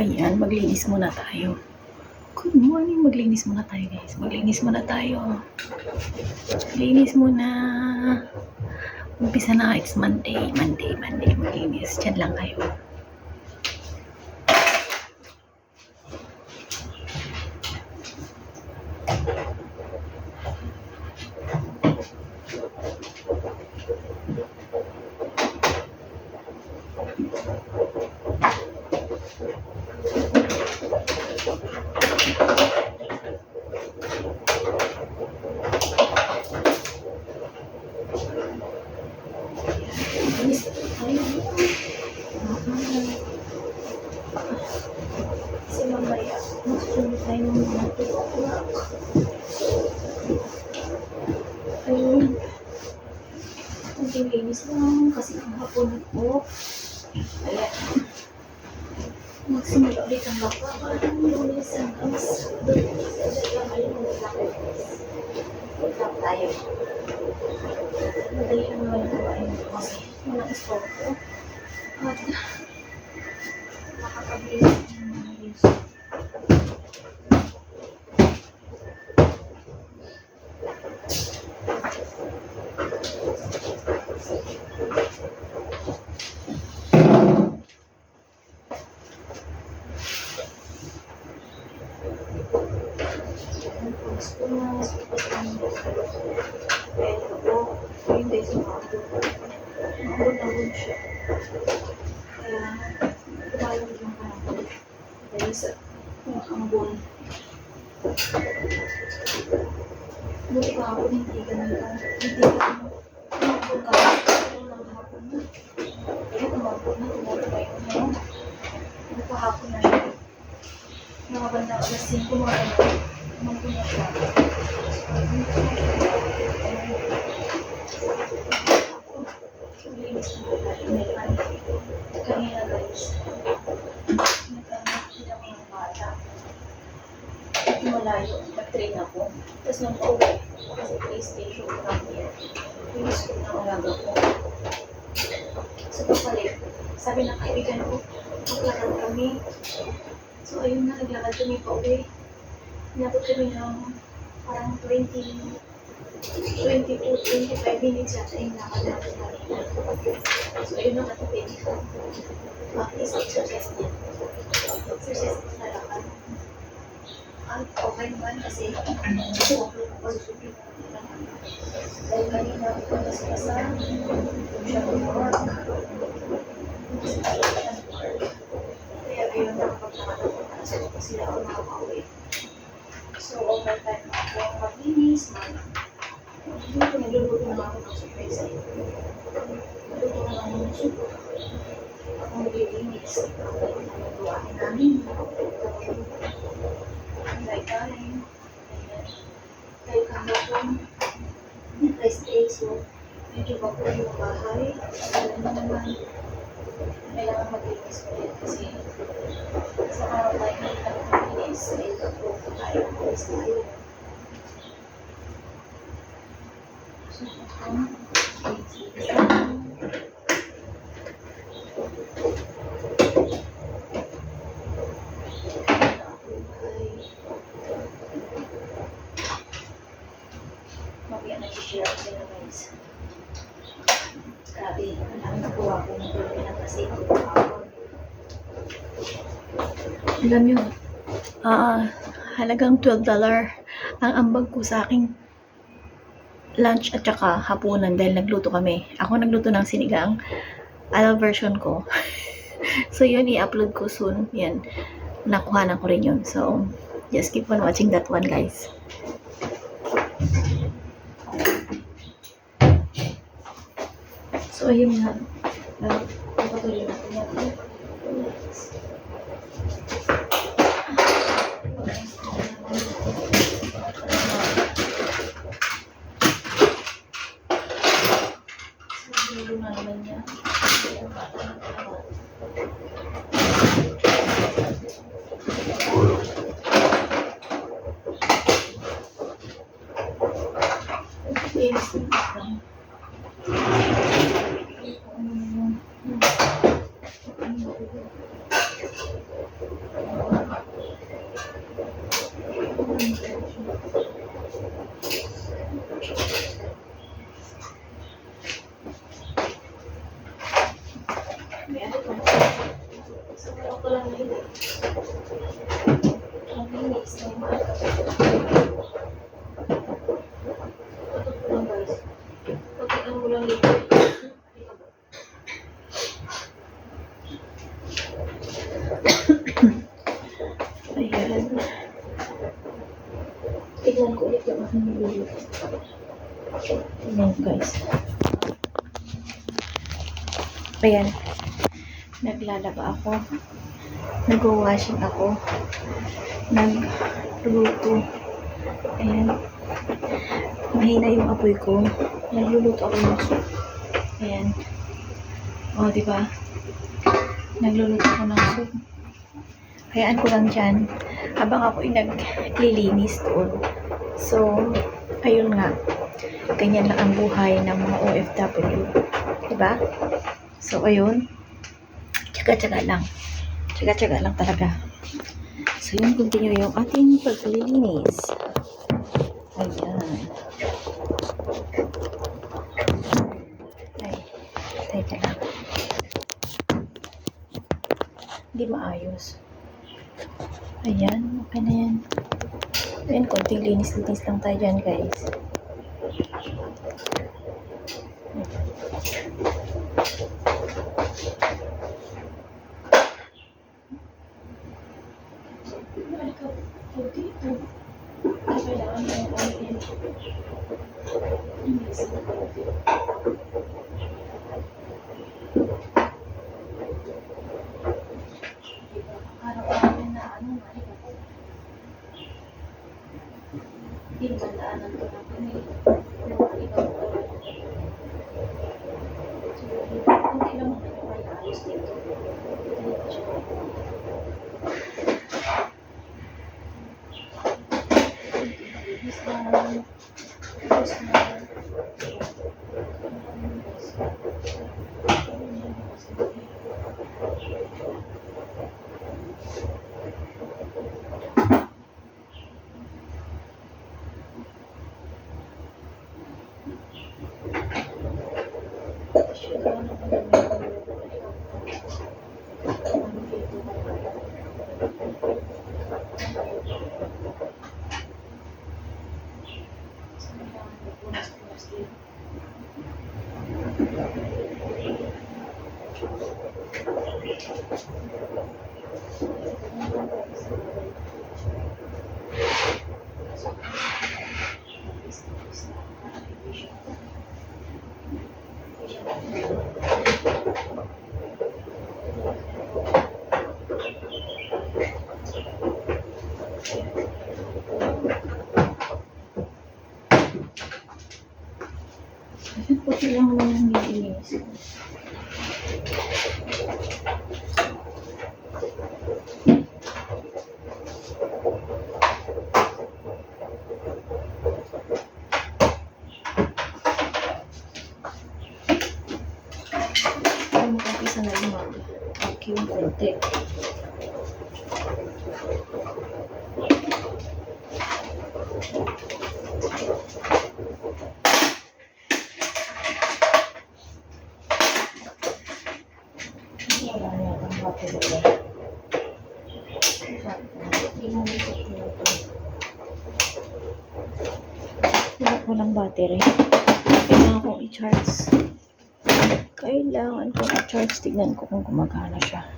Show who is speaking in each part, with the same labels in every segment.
Speaker 1: Ayan, maglinis muna tayo. Good morning, maglinis muna tayo guys. Maglinis muna tayo. Maglinis muna. Umpisa na, it's Monday, Monday, Monday, maglinis. Diyan lang kayo. Maglinis tayo. Kasi mamaya, magsusunod tayo ng mga 2 o'clock. Ayun. Naglilinis lang kasi ang hapon ko. Ayan. Magsimula ulit ang baka. Parang ayun. Wait lang tayo. Madali lang naman yung gawain ko kasi walang store ko. At makakabili ng mga news. Gusto na, pero po, hindi sa mga Maabot-abot siya. Kaya, tumayong lang ako. Dahil sa ambon. Buti ako, hindi ganito. Hindi ka umabot ka. Ito lang hapon na. Kaya umabot na, tumutubay ko na yun. Ano pa hapon na siya. Mga banda, alas 5 mga ano. Umabot na siya. Linis na ako. Kanina guys, nagkanak sila mga bata. Malayo, nag-train ako. Tapos nung pauwi, kasi PlayStation ko lang yan. Linis ko ng alaga ko. So papalit, sabi ng kaibigan ko, maglakad kami. So ayun na, naglakad kami pauwi. Inabot kami ng parang 20 22, 25 minutes yata yung lakad natin kanina. So, ayun ang katipid. Practice exercise niya. Exercise sa lakad. At okay naman kasi ko naman. Dahil kanina ako pa kasi kasa, siya mag-work. Kaya sa mga sila ako makakauwi. So, overtime ako maglinis, mag hindi ko nagluluto na ako ng surprise ay. Naluto na ako ng soup. Ako maglilinis. Ako nagawain namin. Ang kain. Dahil kahapon, rest day, so medyo bako yung bahay. Alam mo naman, kailangan maglinis ulit kasi sa araw tayo na ilang ay mag-proof tayo, alis tayo. Mamaya nag-share ako sila guys. Grabe, ang nakuha ko ng ng kasi ako kahapon. Ah, halagang $12 ang ambag ko sa aking lunch at saka hapunan dahil nagluto kami. Ako nagluto ng sinigang. Ano version ko. so yun, i-upload ko soon. Yan. Nakuha na ko rin yun. So, just keep on watching that one, guys. So, ayun nga. Uh, patuloy natin yan. Siguro na naman niya. Yes. Um, May ano pa. Sa wala ko lang yun. Ang linis na yung maaga. Tutok ko lang guys. Pag ano mo lang dito. Ayan. Tignan ko ulit yung aking niluluto. Ayan guys. Ayan. Naglalaba ako. Nag-washing ako. Nagluto. Ayan. Mahina yung apoy ko. Nagluluto ako ng soup. Ayan. O, di ba? Nagluluto ako ng soup. Hayaan ko lang dyan. Habang ako ay naglilinis doon. So, ayun nga. Ganyan lang ang buhay ng mga OFW. Diba? So, ayun. Tsaga-tsaga lang. Tsaga-tsaga lang talaga. So, yun, continue yung ating paglilinis. Ayan. Ay, teka lang. Hindi maayos. Ayan, okay na yan. Ayan, konting linis-linis lang tayo dyan, guys. Araw-araw na ano, Hindi naman daanan ko na kami. Mga ibang So, hindi lang naman yung may ayos dito. Hindi pa siya. Bis na. Bis na. Ayun, puti lang naman yung nilinis ko. Ay, mag-umpisa na yung mag-vacuum konti. Wala ko ng battery. Kailangan kong i-charge. Kailangan kong i-charge. Tignan ko kung gumagana siya.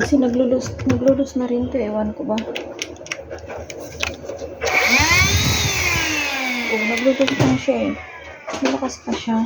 Speaker 1: Kasi naglulus, naglulus na rin to. Ewan ko ba. Oh, naglulus na siya eh. Malakas pa siya.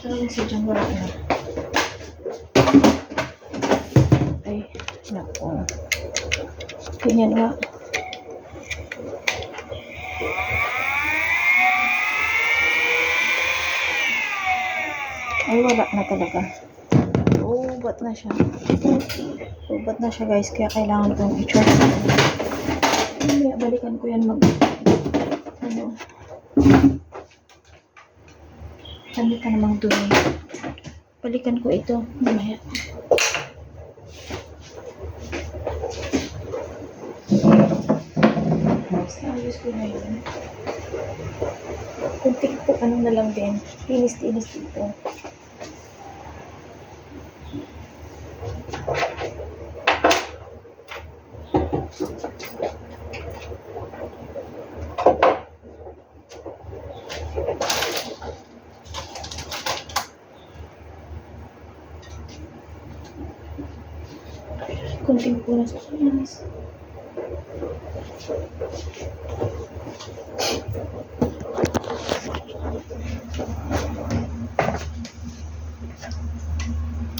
Speaker 1: Tawag si wala na. Ay, nako. Ganyan nga. Ay, wala na talaga. Ubat na siya. Ubat na siya guys, kaya kailangan itong i-charge. Balikan ko yan mag... Ano? Kami ka namang dumi. Balikan ko ito. Mamaya. Ayos ko na yun. Kunting po ano na lang din. Tinis-tinis dito. Kunting po na sa tinis.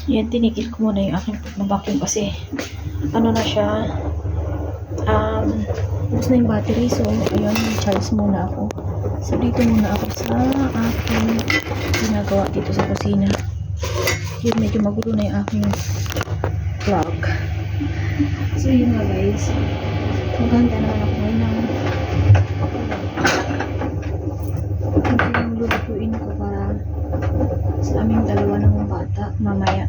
Speaker 1: Yan, tinigil ko muna yung aking pagbabacuum kasi ano na siya um, ubos na yung battery so ayun, charge muna ako. So dito muna ako sa aking ginagawa dito sa kusina. Yun, medyo magulo na yung aking vlog so yun nga guys. Maganda naman ako ngayon ng ito yung lulutuin ko para sa aming dalawa ng bata mamaya.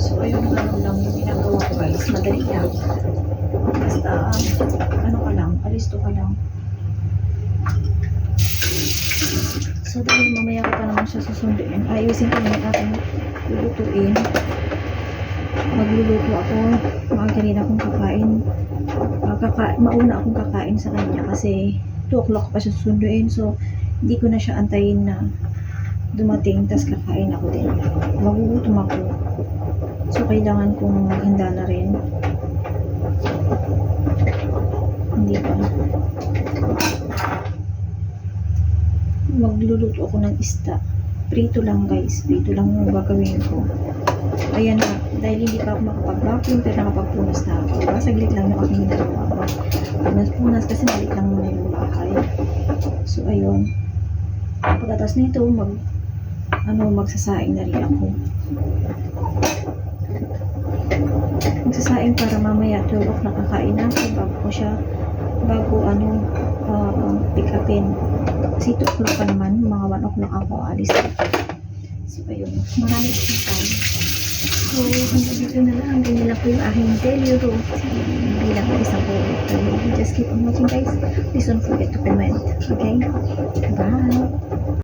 Speaker 1: So, ayun ano lang yung ginagawa ko guys. Madali lang. Basta, ano ka lang, alisto ka lang. So, dahil mamaya ko pa naman siya susunduin, ayusin ko yung aking lulutuin magluluto ako. Maaga rin akong kakain. Ah, kaka mauna akong kakain sa kanya kasi 2 o'clock pa siya susunduin. So, hindi ko na siya antayin na dumating tas kakain ako din. Magugutom ako. So, kailangan kong maghanda na rin. Hindi ba? Magluluto ako ng isda. Prito lang guys. Prito lang yung gagawin ko. Ayan na, dahil hindi pa ako makapag-vacuum pero nakapagpunas na ako. Diba? Saglit lang yung aking ginagawa. Punas-punas kasi maliit lang muna yung bahay. So, ayun. Pagkatapos nito, mag, ano, magsasaing na rin ako. Magsasaing para mamaya 12 o'clock nakakain na ako bago ko siya, bago ano, uh, pick. Kasi 2 o'clock pa naman, mga 1 o'clock ako alis dito. So, ayun. Marami akong time. So, hanggang dito na lang. Ganyan lang po yung aking daily routine bilang isang OFW. Just keep on watching guys. Please don't forget to comment. Okay? Bye!